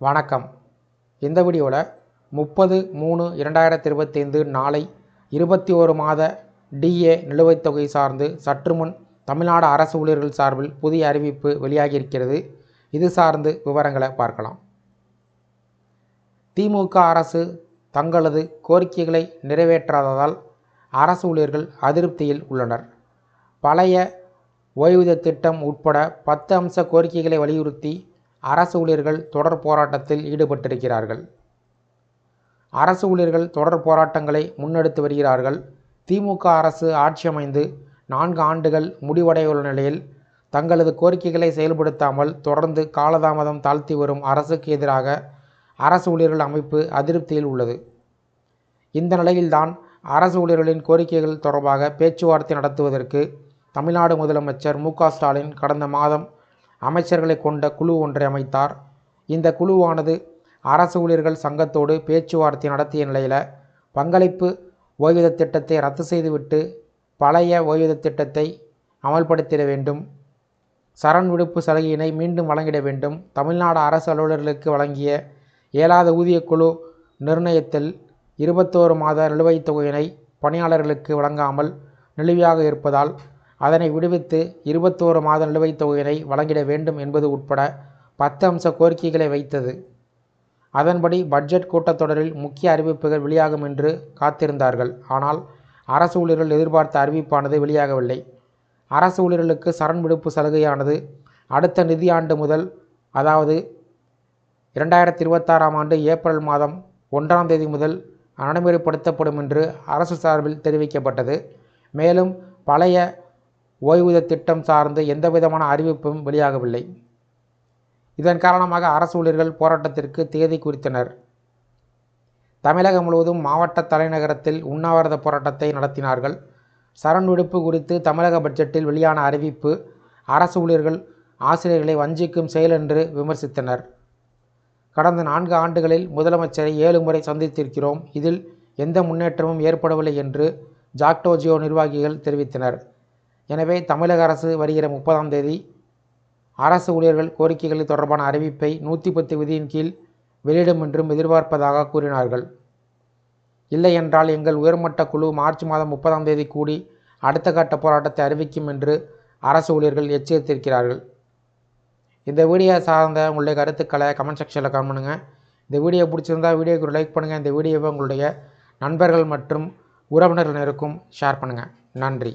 வணக்கம். இந்த வீடியோவில் முப்பது மூணு இரண்டாயிரத்தி இருபத்தைந்து நாளை இருபத்தி ஒரு மாத டிஏ நிலுவைத் தொகை சார்ந்து சற்றுமுன் தமிழ்நாடு அரசு ஊழியர்கள் சார்பில் புதிய அறிவிப்பு வெளியாகியிருக்கிறது. இது சார்ந்து விவரங்களை பார்க்கலாம். திமுக அரசு தங்களது கோரிக்கைகளை நிறைவேற்றாததால் அரசு ஊழியர்கள் அதிருப்தியில் உள்ளனர். பழைய ஓய்வூதிய திட்டம் உட்பட பத்து அம்ச கோரிக்கைகளை வலியுறுத்தி அரசு ஊழியர்கள் தொடர் போராட்டத்தில் ஈடுபட்டிருக்கிறார்கள். அரசு ஊழியர்கள் தொடர் போராட்டங்களை முன்னெடுத்து வருகிறார்கள். திமுக அரசு ஆட்சி அமைந்து நான்கு ஆண்டுகள் முடிவடையுள்ள நிலையில் தங்களது கோரிக்கைகளை செயல்படுத்தாமல் தொடர்ந்து காலதாமதம் தாழ்த்தி வரும் அரசுக்கு எதிராக அரசு ஊழியர்கள் அமைப்பு அதிருப்தியில் உள்ளது. இந்த நிலையில்தான் அரசு ஊழியர்களின் கோரிக்கைகள் தொடர்பாக பேச்சுவார்த்தை நடத்துவதற்கு தமிழ்நாடு முதலமைச்சர் மு க ஸ்டாலின் கடந்த மாதம் அமைச்சர்களை கொண்ட குழு ஒன்றை அமைத்தார். இந்த குழுவானது அரசு ஊழியர்கள் சங்கத்தோடு பேச்சுவார்த்தை நடத்திய நிலையில் பங்களிப்பு ஓய்வூதிய திட்டத்தை ரத்து செய்துவிட்டு பழைய ஓய்வூதிய திட்டத்தை அமல்படுத்திட வேண்டும். சரண் விடுப்பு சலுகையினை மீண்டும் வழங்கிட வேண்டும். தமிழ்நாடு அரசு அலுவலர்களுக்கு வழங்கிய ஏழாவது ஊதியக்குழு நிர்ணயத்தில் இருபத்தோரு மாத நிலுவைத் தொகையினை பணியாளர்களுக்கு வழங்காமல் நிலுவையாக இருப்பதால் அதனை விடுவித்து இருபத்தோரு மாத நிலுவைத் தொகையினை வழங்கிட வேண்டும் என்பது உட்பட பத்து அம்ச கோரிக்கைகளை வைத்தது. அதன்படி பட்ஜெட் கூட்டத்தொடரில் முக்கிய அறிவிப்புகள் வெளியாகும் என்று காத்திருந்தார்கள். ஆனால் அரசு ஊழியர்கள் எதிர்பார்த்த அறிவிப்பானது வெளியாகவில்லை. அரசு ஊழியர்களுக்கு சரண் விடுப்பு சலுகையானது அடுத்த நிதியாண்டு முதல் அதாவது இரண்டாயிரத்தி இருபத்தாறாம் ஆண்டு ஏப்ரல் மாதம் ஒன்றாம் தேதி முதல் நடைமுறைப்படுத்தப்படும் என்று அரசு சார்பில் தெரிவிக்கப்பட்டது. மேலும் பழைய ஓய்வூதிய திட்டம் சார்ந்து எந்தவிதமான அறிவிப்பும் வெளியாகவில்லை. இதன் காரணமாக அரசு ஊழியர்கள் போராட்டத்திற்கு தேதி குறித்தனர். தமிழகம் முழுவதும் மாவட்ட தலைநகரத்தில் உண்ணாவிரத போராட்டத்தை நடத்தினார்கள். சரண் விடுப்பு குறித்து தமிழக பட்ஜெட்டில் வெளியான அறிவிப்பு அரசு ஊழியர்கள் ஆசிரியர்களை வஞ்சிக்கும் செயல் என்று விமர்சித்தனர். கடந்த நான்கு ஆண்டுகளில் முதலமைச்சரை ஏழு முறை சந்தித்திருக்கிறோம். இதில் எந்த முன்னேற்றமும் ஏற்படவில்லை என்று ஜாக்டோஜியோ நிர்வாகிகள் தெரிவித்தனர். எனவே தமிழக அரசு வருகிற முப்பதாம் தேதி அரசு ஊழியர்கள் கோரிக்கைகள் தொடர்பான அறிவிப்பை நூற்றி பத்து விதியின் கீழ் வெளியிடும் என்றும் எதிர்பார்ப்பதாக கூறினார்கள். இல்லை என்றால் எங்கள் உயர்மட்ட குழு மார்ச் மாதம் முப்பதாம் தேதி கூடி அடுத்த கட்ட போராட்டத்தை அறிவிக்கும் என்று அரசு ஊழியர்கள் எச்சரித்திருக்கிறார்கள். இந்த வீடியோ சார்ந்த உங்களுடைய கருத்துக்களை கமெண்ட் செக்ஷனில் கமெண்ட் பண்ணுங்கள் இந்த வீடியோ பிடிச்சிருந்தா வீடியோக்கு லைக் பண்ணுங்கள் இந்த வீடியோவை உங்களுடைய நண்பர்கள் மற்றும் உறவினர்கள் இருக்கும் ஷேர் பண்ணுங்கள் நன்றி.